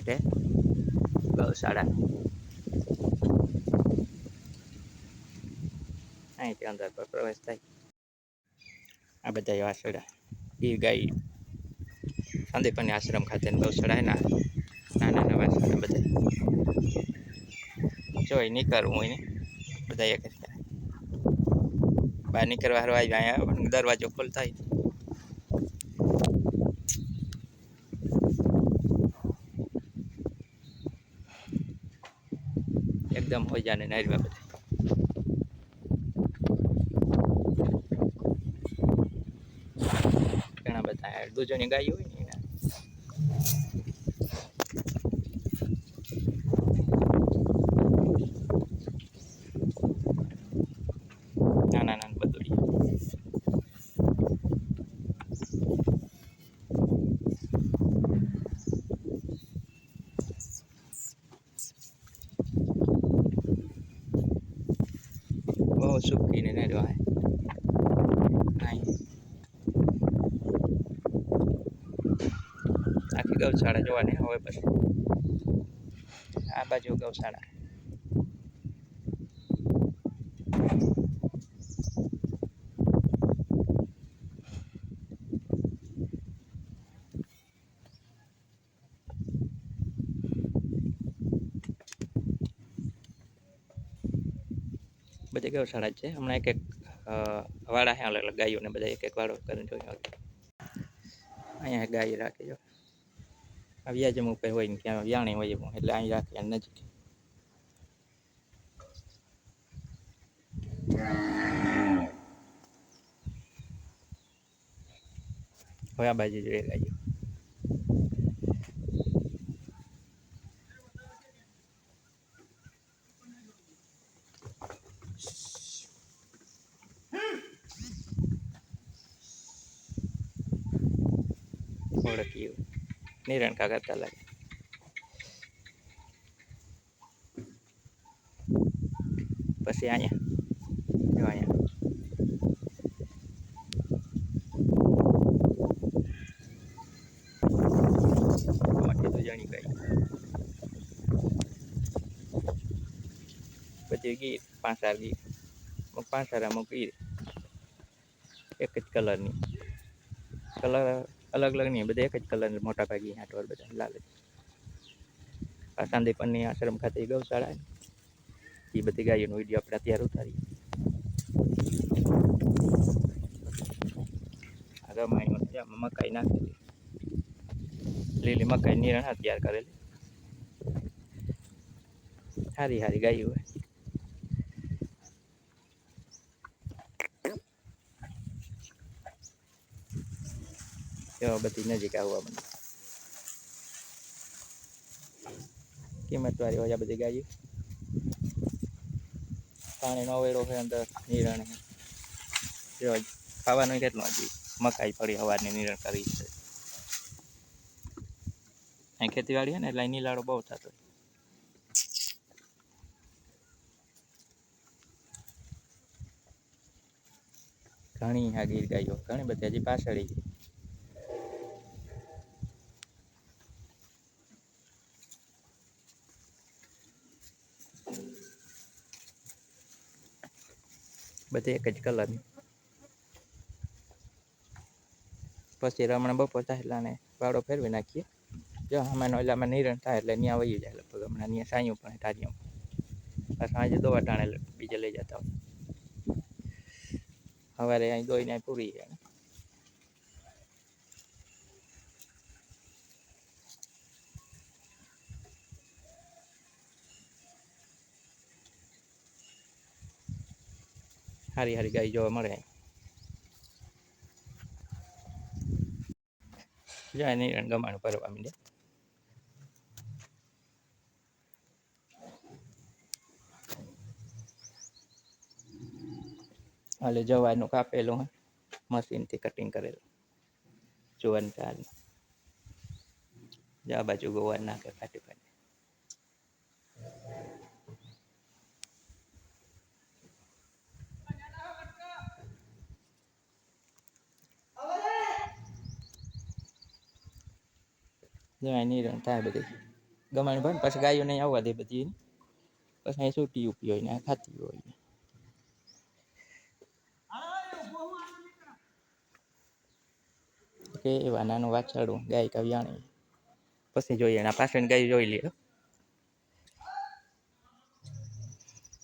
છે તે ગૌશાળા અહીંથી અંદર પર પ્રવેશ થાય. આ બધા વાસળા એ ગાય સંદીપની આશ્રમ ખાતે ગૌશાળા એના નાના નાના વાસળા બધા. જોઈ નીકળવું હોય ને, બધા એક બહાર નીકળવા હારવા આવ્યા દરવાજો ખોલતા હોય. એકદમ હોય જાને નારીમાં બધા ઘણા બધા દૂધોની ગાયો હોય ને એના નાના નાના બધું બહુ સુખી ને નાડવા આખી ગૌશાળા જોવાની હવે પછી આ બાજુ ગૌશાળા બધી ગૌશાળા છે. હમણાં એક એક વાળા છે અલગ અલગ ગાયોને બધા એક એક વાડો કરીને જોયો અહીંયા ગાય રાખી જો. વ્યાજમ ઉપર હોય ને ત્યાં વ્યાણી હોય એમ એટલે અહીં રાખી નજીક. હવે આ બાજુ જોઈએ ગાયો નિરણ કાકા લાગે પછી અહીંયા જો અહીંયા આમાંથી તો જાણી ગઈ પછી ગીર પાંચ હાર ગીર અમુક પાંચ હાર અમુક ગીર એક જ કલરની કલર અલગ અલગ નહીં, બધા એક જ કલર મોટા ભાગે આટવાર બધા લાલ જ. આ સાંદીપનની આશ્રમ ખાતે ગૌશાળા એ બધી ગાયોનો વીડિયો આપણે અત્યારે ઉતારીએ. આ રમાયણ આમાં મકાઈ નાખેલી. લીલી મકાઈ નિરણ તૈયાર કરેલી. સારી સારી ગાયો હોય. એવા બધી નજીક આવવા મને કિંમત વાળી હોય આ બધી ગાયો પાણીનો અવેડો છે અંદર નિરણ છે ખાવાનું કેટલું હજી મકાઈ પડી હવારની નિરણ કરી છે અહીં ખેતીવાડી છે ને એટલે નીલાડો બહુ થતો હોય. ઘણી આ ગીર ગાયો ઘણી બધી હજી પાછળ બધી એક જ કલરની પછી રમણ બપોર થાય એટલે આને વાળો ફેરવી નાખીએ. જો હમણાં એટલે અમે નિરણ થાય એટલે ત્યાં વહી જાય લગભગ હમણાં ત્યાં સાયું પણ ટારિયું પણ સાંજે દોવા ટાણે બીજે લઈ જતા હોય. સવારે અહીં દોઈને પૂરી જાય હારી હારી ગાય જોવા મળે. જાય નહીં ગમાણ ભરવા માંડે. હાલે જવાનું કાપેલું હોય મશીનથી કટિંગ કરેલું. જુવાન ચાલ આ બાજુ ગોવા નાખે, ફાટી ફાટી. જવાય નિરણ થાય બધી. ગમાણ ભાઈ પછી ગાયો નહીં આવવા દે બધી પછી અહીં છૂટી ઉપી હોય ને ખાતી હોય ને. કે એવા નાનું વાછરડું, ગાય કાવ્યાણી પછી જોઈએ, એના પાછળ ગાય જોઈ લે.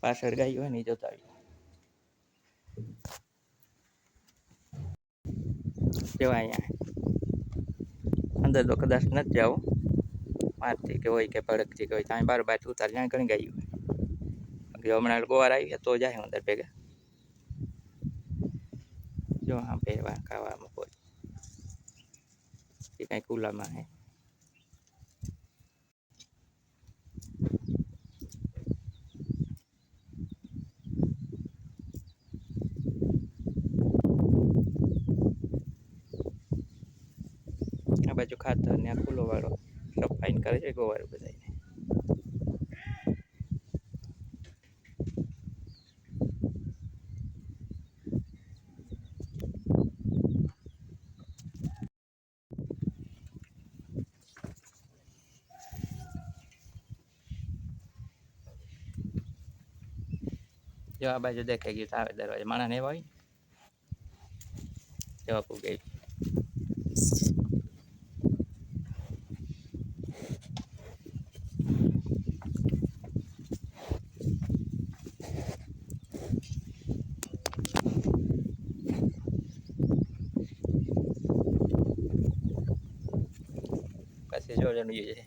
પાછળ ગાય હોય ને જોતા આવીએ કહેવાય અહીંયા. અંદર તો કદાચ નથી જાઓ મારથી કે હોય કે ભડકથી કે હોય, ત્યાં બાર બાર ઉતાર ત્યાં ઘણી ગઈ હોય. હમણાં ગોવાર આવી તો જાય અંદર ભેગા. જો હા પહેરવા ખાવા મૂકો એ કાંઈ કુલામાં હે આ બાજુ ખાતર ને આ ખુલ્લો વાળો ફાઇન કરે છે ગોવાર બધાને જો આ બાજુ દેખાઈ ગયું આવે દરવાજે માણસ એવા હોય જવાબ ગઈ પછી જોડે છે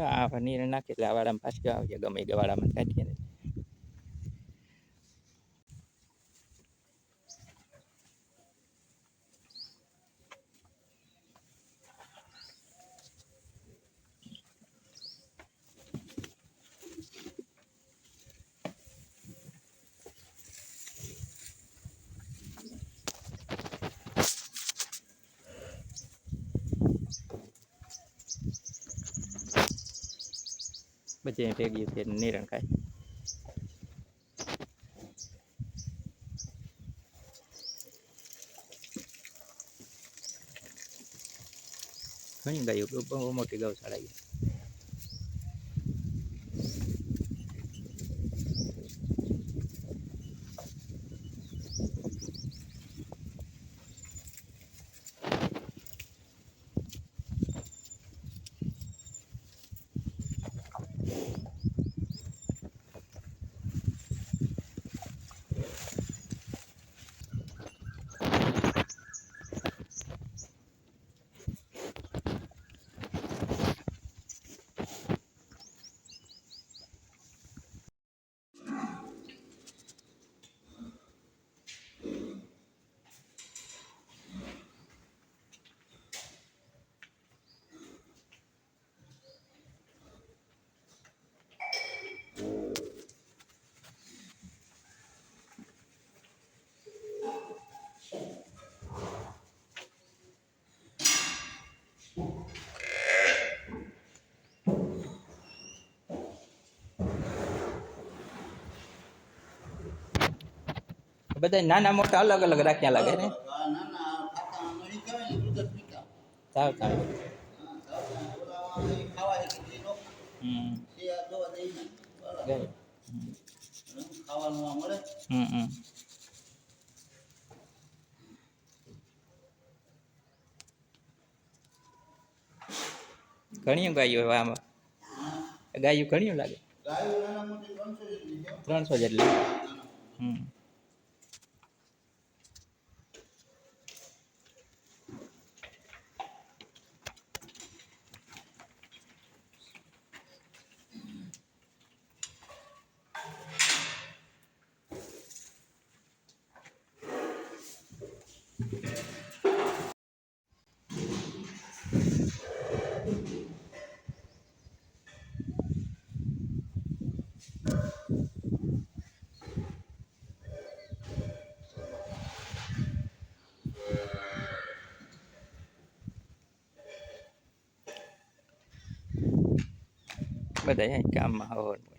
આ પનીર નાખી એટલે આ વાડામાં પાછી આવી ગમે એ વાડામાં કાઢીએ ને બધી ભેગી છે નિરણ ખાય. ઘણી ગાયો બહુ મોટી ગૌશાળા છે. બધા નાના મોટા અલગ અલગ રાખ્યા લાગે ને આ નાના ખાતા મળી કહેવાય ને દૂધ જ પીતા સાવ સાવ બધા અહીં કામમાં હવન હોય.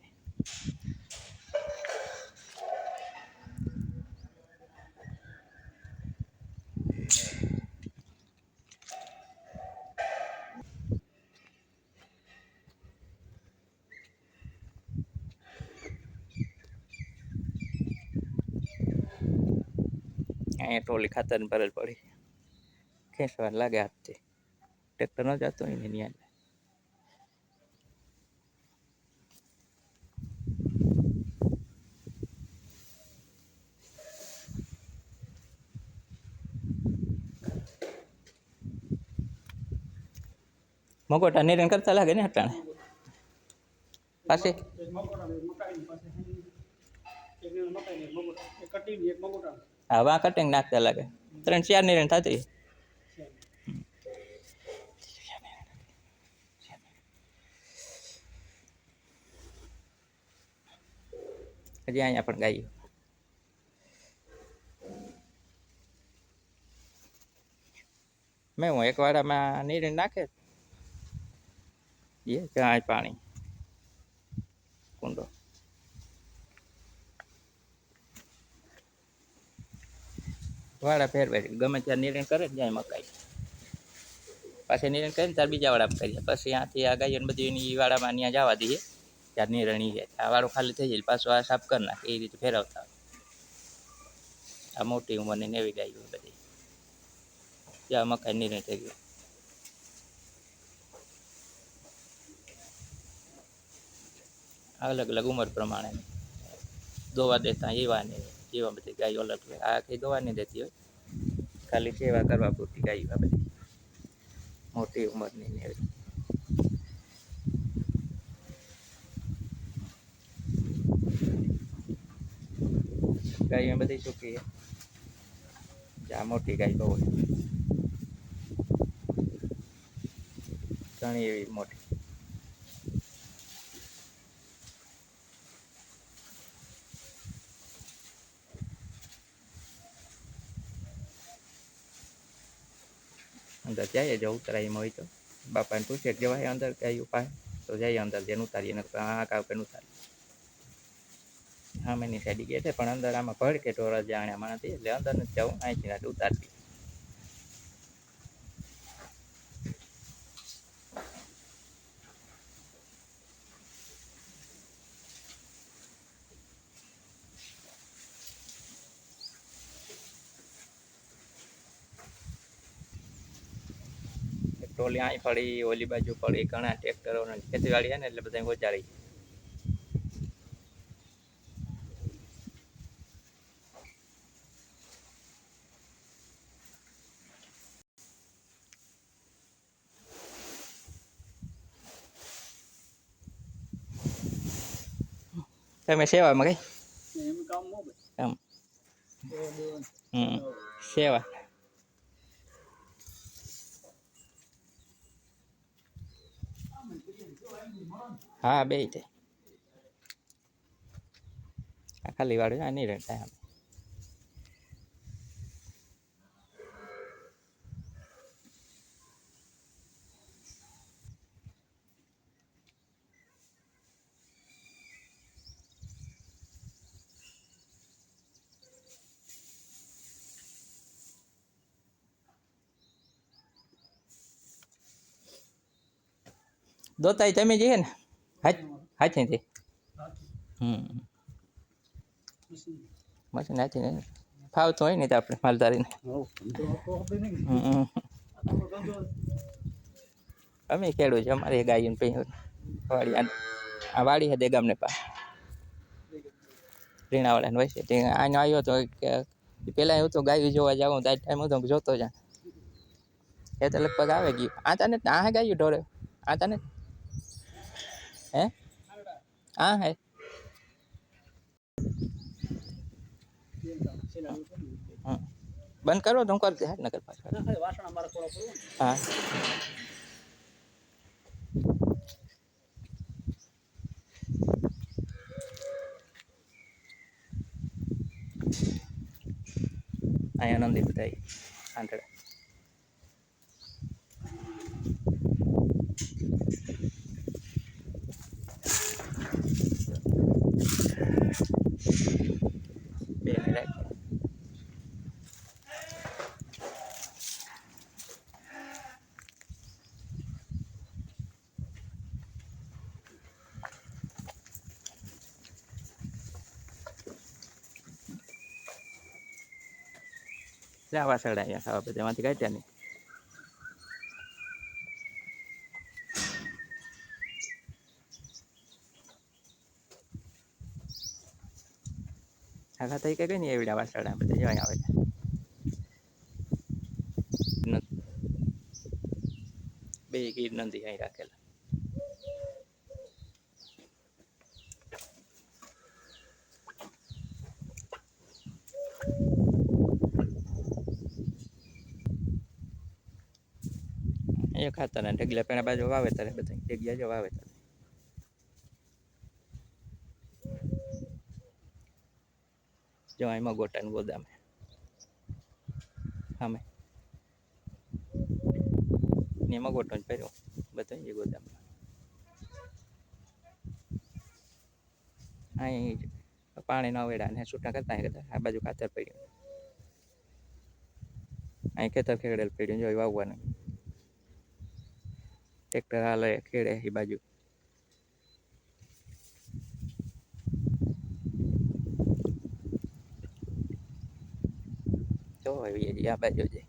અહીંયા ટોલી ખાતર ભરેલ પડી. ખેંચવા લાગે હાથથી. ટ્રેક્ટર ન જતો હોય ને ત્યાં મગોટા નિરણ કરતા લાગે ને અટાણે? પાસે હા, વા કટિંગ નાખતા લાગે. ત્રણ, ચાર નિરણ થતી. હજી અહીંયા પણ ગાયું. મેં હું એક વાડામાં નિરણ નાખે એ જાય પાણી કુંડો વાડા ફેરવે ગમે ત્યાં નિર્ણય કરે ને જાય મકાઈ. પાછી નિર્ણય કરીને ત્યારે બીજા વાડામાં કરીએ પછી ત્યાંથી આ ગાયો ને બધી એની વાડામાં ત્યાં જવા દઈએ. ત્યારે નિર્ણય જાય આ વાડો ખાલી થઈ જાય પાછું આ સાફ કરી નાખે. એ રીતે ફેરવતા હોય. આ મોટી ઉંમરની ને એવી ગાયો બધી. ત્યાં મકાઈ નિર્ણય થઈ ગયો. અલગ અલગ ઉંમર પ્રમાણે દોવા દેતા, એવા ને એવા બધી ગાયો અલગ અલગ આ કઈ દોવા નહીં દેતી હોય. ખાલી સેવા કરવા પૂરતી ગાયો આ બધી. મોટી ઉંમરની ને એવી. ગાયો બધી સૂકી છે. આ મોટી ગાય બહુ છે. ઘણી એવી મોટી. અંદર જઈએ જો ઉતરાઈમાં હોય તો. બાપાને પૂછે કે જવાય અંદર ગાયું પાસે તો જઈએ અંદર જેને ઉતારીએ ને આ કાવ કે ઉતારીએ સામેની સાઈડ ગયા છે, પણ અંદર આમાં ભડ કે ઢોર જાણ્યા માણસ એટલે અંદર નથી જવું, અહીંથી ઉતારતી. ટોલી અહીં પડી ઓલી બાજુ પડી ઘણા ટ્રેક્ટરો ખેતીવાડી છે ને એટલે બધા ગોચારી તમે સેવામાં કઈ? એમ કામ સેવા. હા બે તે આ ખાલી વાળું આ નહીં રહેતા આમ દોતાઈ તમે જઈએ ને હાથ હાથીથી હમ. મશીન. મશીન હાથીને ફાવતું હોય ને તો આપણે માલધારીને. અમે ખેડૂત છે અમારે ગાયું પૈ વાડી આ વાડી હદે ગામને પા રીણાવાળાને હોય છે. આનો આવ્યો તો કે પેલા એવું તો ગાયું જોવા જાઉં તો ટાઈમ હતો જોતો જા એ તો લગભગ આવે ગયું. આ તને આ ગાયું ઢોરે. આ તને હે હા હે બે કામ. છેલ્લા દિવસે કર્યું. હમ. બંધ કરો તો હું કરતી હાથ નકર પાછળ ના, ખાલી વાસણ અમારે થોડા પડવું ને. હા અહીંયા નંદી બધા આંધળા જા વાસળ અહીંયા ખાવા બધા એમાંથી કાઢ્યા નહીં. આ ખાતા કઈ કઈ નહીં એવડા વાસળ બધા જો અહીંયા આવે છે બે ગીર નંદી અહીં રાખેલા અહીંયા ખાતર ને ઢગલા પેણા બાજુ વાવેતર બધા જગ્યા જો વાવેતર જો એમાં ગોટાનું ગોદામે. સામે એમાં ગોટો જ પહેર્યો બધા એ ગોદામ અહીં પાણી ન વેડા ને છૂટા કરતા કરતા આ બાજુ ખાતર પડ્યું. અહીં ખેતર ખેડેલ પડ્યું, જો વાવવાનું. ટ્રેક્ટર હાલે, ખેડે એ બાજુ. જો આ બાજુ છે.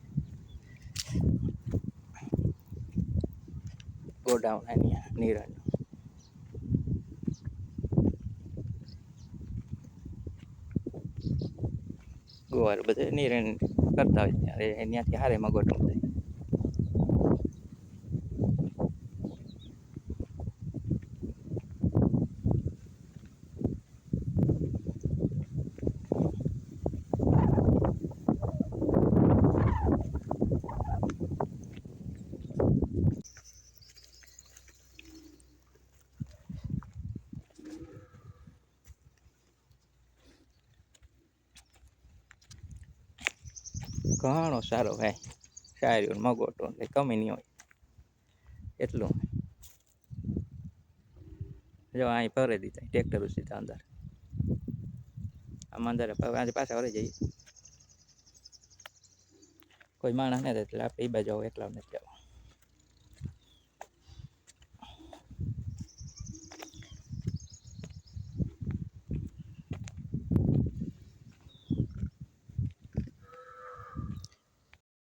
ગોડાઉન નીરણ ગોવાર બધે નિરણ કરતા હોય ત્યારે ત્યાંથી હારે મગોટું થાય ઘણો સારો ભાઈ. શાયરી મગોટો ને કમી નહીં હોય. એટલું જો અહીં ફરે દીધા ટ્રેક્ટર સીધા અંદર. આમ અંદર આજે પાછા વળી જઈએ. કોઈ માણસ નથી એટલે આપણે એ બાજુ એકલા નથી જવા